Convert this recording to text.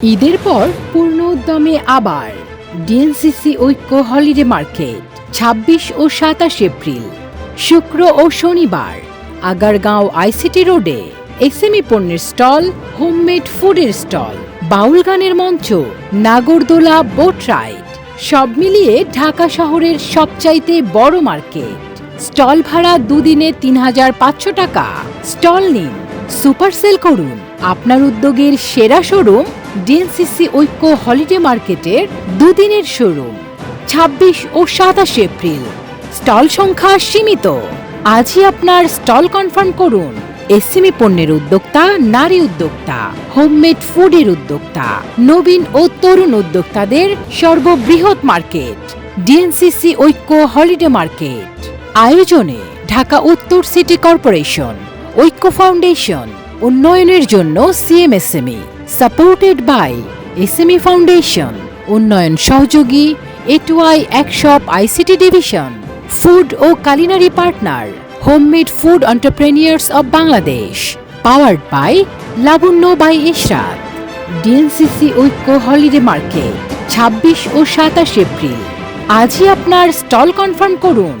ঈদের পর পূর্ণ উদ্যমে আবার ডিএনসিসি ঐক্য হলিডে মার্কেট ২৬ ও সাতাশ এপ্রিল, শুক্র ও শনিবার, আগারগাঁও আইসিটি রোডে এসএমই পণ্যের স্টল, হোমমেড ফুডের স্টল বাউল গানের মঞ্চ, নাগরদোলা বোট রাইড, সব মিলিয়ে ঢাকা শহরের সবচাইতে বড় মার্কেট। স্টল ভাড়া দুদিনে তিন হাজার পাঁচশো টাকা। স্টল নিন সুপার সেল করুন। আপনার উদ্যোগের সেরা শোরুম ডিএনসিসি ঐক্য হলিডে মার্কেটের দুদিনের শোরুম ২৬ ও সাতাশ এপ্রিল। স্টল সংখ্যা সীমিত। আজই আপনার স্টল কনফার্ম করুন। এসএমই পণ্যের উদ্যোক্তা, নারী উদ্যোক্তা, হোমমেড ফুডের উদ্যোক্তা, নবীন ও তরুণ উদ্যোক্তাদের সর্ববৃহৎ market, DNCC Oikko holiday market. আয়োজনে Dhaka Uttar city corporation, Oikko foundation উন্নয়নের জন্য CMSME supported by SME foundation উন্নয়ন সহযোগী A two I ekShop ICT division food O culinary partner homemade food entrepreneurs of Bangladesh powered by Labonno by Ishrat DNCC Oikko holiday market ২৬ ও সাতাশ April. আজই আপনার stall confirm করুন।